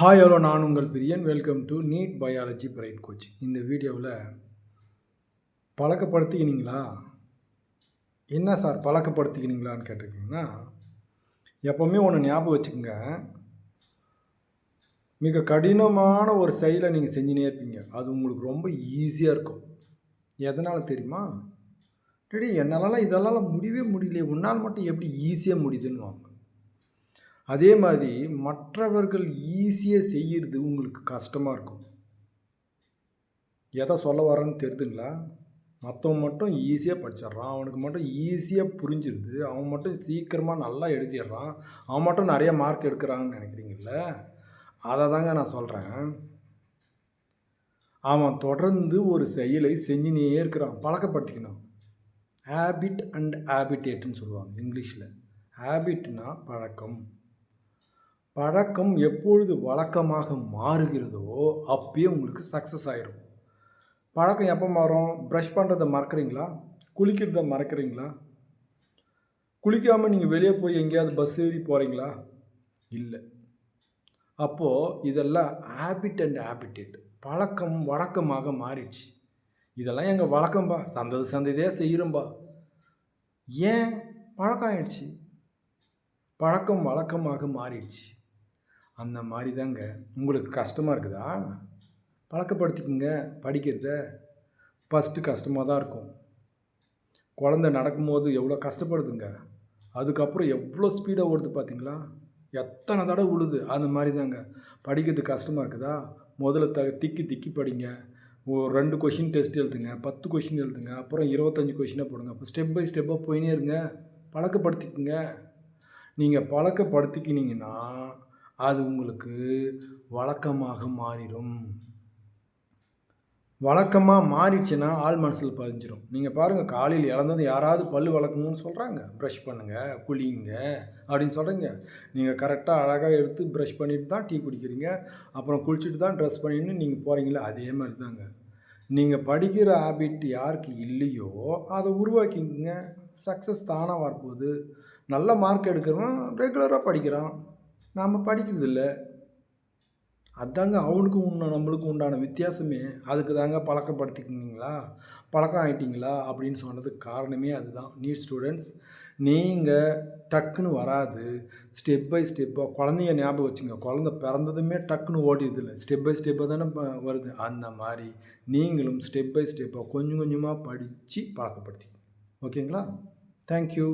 Hi hello நான் உங்கள் Priyan. Welcome to NEET biology brain coach இந்த வீடியோவில் பழக்கப்படுத்திக்கினீங்களா? என்ன சார் பழக்கப்படுத்திக்கினீங்களான்னு கேட்டிருக்கீங்கன்னா எப்போவுமே ஒன்று ஞாபகம் வச்சுக்கோங்க. மிக கடினமான ஒரு செயலை நீங்கள் செஞ்சுனே இருப்பீங்க. அது உங்களுக்கு ரொம்ப ஈஸியாக இருக்கும். எதனால் தெரியுமா? டெடி என்னாலலாம் இதெல்லாம் முடியவே முடியலையே. உன்னால் மட்டும் எப்படி ஈஸியாக முடியுதுன்னு வாங்க. அதே மாதிரி மற்றவர்கள் ஈஸியாக செய்கிறது உங்களுக்கு கஷ்டமாக இருக்கும். எதை சொல்ல வரேன்னு தெரியுதுங்களா மற்றவன் மட்டும் ஈஸியாக படிச்சிடுறான் அவனுக்கு மட்டும் ஈஸியாக புரிஞ்சிருது. அவன் மட்டும் சீக்கிரமாக நல்லா எழுதிடுறான் அவன் மட்டும் நிறைய மார்க் எடுக்கிறான்னு நினைக்கிறீங்கல்ல? அதை தாங்க நான் சொல்கிறேன் அவன் தொடர்ந்து ஒரு செயலை செஞ்சுனே இருக்கிறான். பழக்கப்படுத்திக்கணும். ஹேபிட் அண்ட் ஹேபிட்டேட்டுன்னு சொல்லுவாங்க இங்கிலீஷில். ஹேபிட்னா பழக்கம். பழக்கம் எப்பொழுது வழக்கமாக மாறுகிறதோ அப்பயே உங்களுக்கு சக்ஸஸ் ஆயிரும். பழக்கம் எப்போ மாறும்? ப்ரஷ் பண்ணுறதை மறக்கிறீங்களா? குளிக்கிறத மறக்கிறீங்களா? குளிக்காமல் நீங்கள் வெளியே போய் எங்கேயாவது பஸ் ஏறி போகிறீங்களா இல்லை. அப்போது இதெல்லாம் ஹேபிட் அண்ட் ஹேபிட்டேட் பழக்கம் வழக்கமாக மாறிடுச்சு. இதெல்லாம் எங்கள் வழக்கம்பா? சந்தது சந்ததியாக செய்கிறோம்பா ஏன்? பழக்கம் ஆயிடுச்சு. பழக்கம் வழக்கமாக மாறிடுச்சு. அந்த மாதிரி தாங்க உங்களுக்கு கஷ்டமாக இருக்குதா? பழக்கப்படுத்திக்கோங்க. படிக்கிறத ஃபஸ்ட்டு கஷ்டமாக தான் இருக்கும். குழந்த நடக்கும்போது எவ்வளோ கஷ்டப்படுதுங்க. அதுக்கப்புறம் எவ்வளோ ஸ்பீடாக ஓடுது பார்த்தீங்களா எத்தனை தடவை உழுது? அந்த மாதிரி தாங்க படிக்கிறது கஷ்டமாக இருக்குதா? முதல்ல த திக்கி திக்கி படிங்க. ஒரு ரெண்டு கொஷின் டெஸ்ட் எழுதுங்க. பத்து கொஷின் எழுதுங்க. அப்புறம் இருபத்தஞ்சி கொஷினாக போடுங்க. அப்போ ஸ்டெப் பை ஸ்டெப்பாக போயினே இருங்க. பழக்கப்படுத்திக்கங்க. நீங்கள் பழக்கப்படுத்திக்கினீங்கன்னா அது உங்களுக்கு வழக்கமாக மாறிடும். வழக்கமாக மாறிச்சுன்னா ஆள் மனசில் பதிஞ்சிடும் நீங்கள் பாருங்கள் காலையில் இழந்தது யாராவது பல் வளர்க்குங்கன்னு சொல்கிறாங்க ப்ரஷ் பண்ணுங்கள் குளிங்க அப்படின்னு சொல்கிறீங்க நீங்கள் கரெக்டாக அழகாக எடுத்து ப்ரஷ் பண்ணிட்டு தான் டீ குடிக்கிறீங்க. அப்புறம் குளிச்சுட்டு தான் ட்ரெஸ் பண்ணின்னு நீங்கள் போகிறீங்களா அதே மாதிரி தாங்க நீங்கள் படிக்கிற ஹேபிட் யாருக்கு இல்லையோ அதை உருவாக்கிங்க சக்ஸஸ் தானாக வரப்போகுது. நல்ல மார்க் எடுக்கிறவன் ரெகுலராக படிக்கிறான். நாம் படிக்கிறதில்ல. அதாங்க அவனுக்கும் உண்ட நம்மளுக்கும் உண்டான வித்தியாசமே. அதுக்கு தாங்க பழக்கப்படுத்திக்கிங்களா பழக்கம் ஆகிட்டிங்களா அப்படின்னு சொன்னதுக்கு காரணமே அதுதான். நீட் ஸ்டூடெண்ட்ஸ் நீங்கள் டக்குன்னு வராது. ஸ்டெப் பை ஸ்டெப்பாக குழந்தைய ஞாபகம் வச்சுங்க. குழந்த பிறந்ததுமே டக்குன்னு ஓடிடுது இல்லை ஸ்டெப் பை ஸ்டெப்பாக தானே வருது. அந்த மாதிரி நீங்களும் ஸ்டெப் பை ஸ்டெப்பாக கொஞ்சம் கொஞ்சமாக படித்து பழக்கப்படுத்திக்கங்க. ஓகேங்களா? தேங்க்யூ